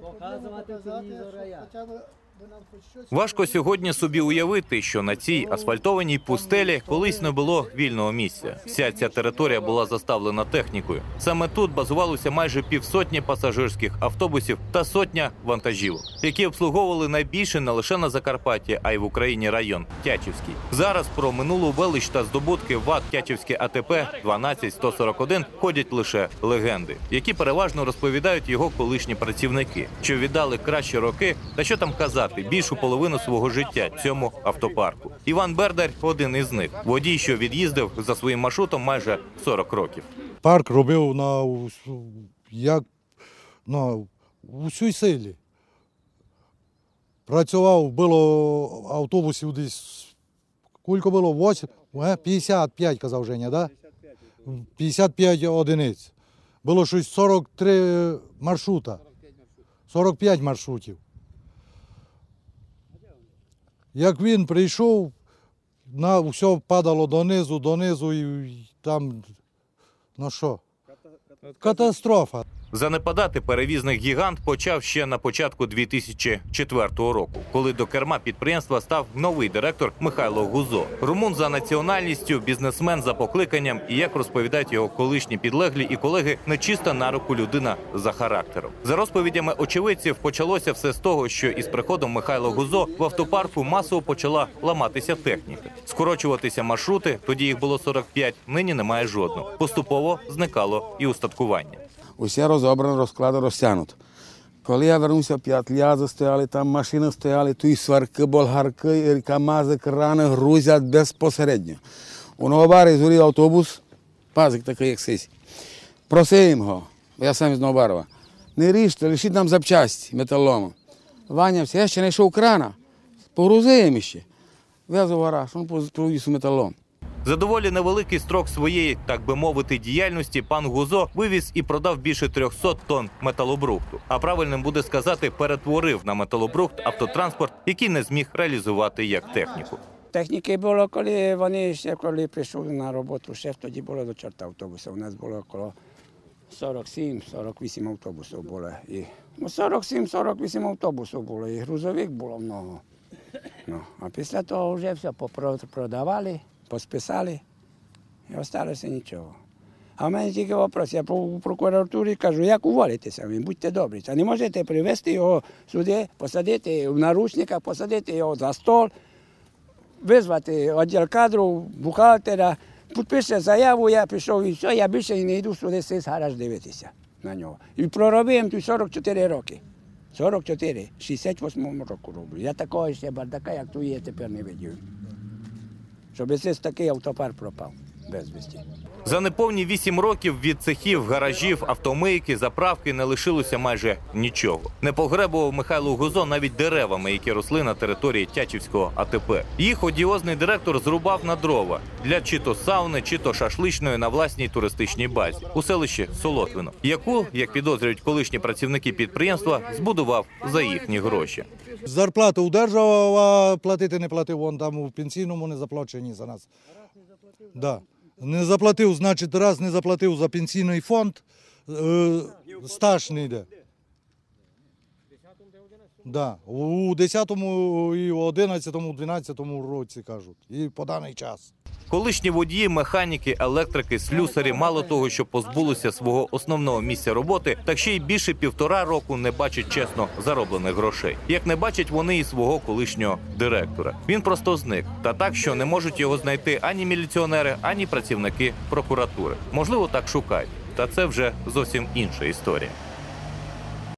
Показувати телевізора як. Хоча б ви нам хоч щось. Важко сьогодні собі уявити, що на цій асфальтованій пустелі колись не було вільного місця. Вся ця територія була заставлена технікою. Саме тут базувалося майже півсотні пасажирських автобусів та сотня вантажівок, які обслуговували найбільше не лише на Закарпатті, а й в Україні район Тячівський. Зараз про минулу велич та здобутки ВАТ Тячівське АТП 12141 ходять лише легенди, які переважно розповідають його колишні працівники, що віддали кращі роки, та що там казати, більшу половину свого життя цьому автопарку. Іван Бердар один із них, водій, що від'їздив за своїм маршрутом майже 40 років. Парк робив на як на усій силі. Працював, було автобусів десь. Кілько було? 8, е, 55, казав Женя, да? 55 одиниць. Було щось 43 маршрута. 45 маршрутів. Як він прийшов, на все падало донизу, донизу і там Ну що? Катастрофа. Занепадати перевізний гігант почав ще на початку 2004 року, коли до керма підприємства став новий директор Михайло Гузо. Румун за національністю, бізнесмен за покликанням і як розповідають його колишні підлеглі і колеги, нечиста на руку людина за характером. За розповідями очевидців, почалося все з того, що із приходом Михайла Гузо в автопарку масово почала ламатися техніка, скорочуватися маршрути. Тоді їх було 45, нині немає жодного. Поступово зникало і устаткування. Усе розобрано, розкладено, розтягнуто. Коли я вернувся, п'ять лязи стояли, там машини стояли, тут і сварки, болгарки, і камази, крани грузять безпосередньо. У Новобарі згорів автобус, пазик такий, як сись. Просив його, я сам із Новобарова, не ріжте, лишіть нам запчасті металому. Ваня, я ще не йшов крана, погрузив ще. Везу в гараж, він повіз металом. За доволі невеликий строк своєї, так би мовити, діяльності пан Гузо вивіз і продав більше 300 тонн металобрухту. А правильним буде сказати, перетворив на металобрухт автотранспорт, який не зміг реалізувати як техніку. Техніки було, коли вони ще коли прийшли на роботу, ще тоді було до чорта автобусів. У нас було около 47-48 автобусів було. І, ну, 47-48 автобусів було, і грузовик було много. Ну, а після того вже все попро- продавали, посписали, і залишилося нічого. А в мене тільки вопрос, я у прокуратурі кажу, як уволитеся, ви будьте добрі. Та не можете привезти його сюди, посадити в наручниках, посадити його за стол, визвати відділ кадрів, бухгалтера, підпише заяву, я пішов і все, я більше не йду сюди сис гараж дивитися на нього. І проробив тут 44 роки. 44, 68 року роблю. Я такого ще бардака, як тут є, тепер не видів. Sobre isso, está aqui a é ultrapar para o pau. Безвісті. За неповні вісім років від цехів, гаражів, автомийки, заправки не лишилося майже нічого. Не погребував Михайло Гузо навіть деревами, які росли на території Тячівського АТП. Їх одіозний директор зрубав на дрова для чи то сауни, чи то шашличної на власній туристичній базі у селищі Солотвино, яку, як підозрюють колишні працівники підприємства, збудував за їхні гроші. Зарплату удержав, а платити не платив. Вон там у пенсійному не заплачені за нас. Да. Не заплатив, значить, раз не заплатив за пенсійний фонд, е, стаж не йде. Да. У 10-му і у 11-му, 12-му році кажуть. І по даний час. Колишні водії, механіки, електрики, слюсарі мало того, що позбулися свого основного місця роботи, так ще й більше півтора року не бачать чесно зароблених грошей. Як не бачать вони і свого колишнього директора. Він просто зник, та так, що не можуть його знайти ані міліціонери, ані працівники прокуратури. Можливо, так шукають. Та це вже зовсім інша історія.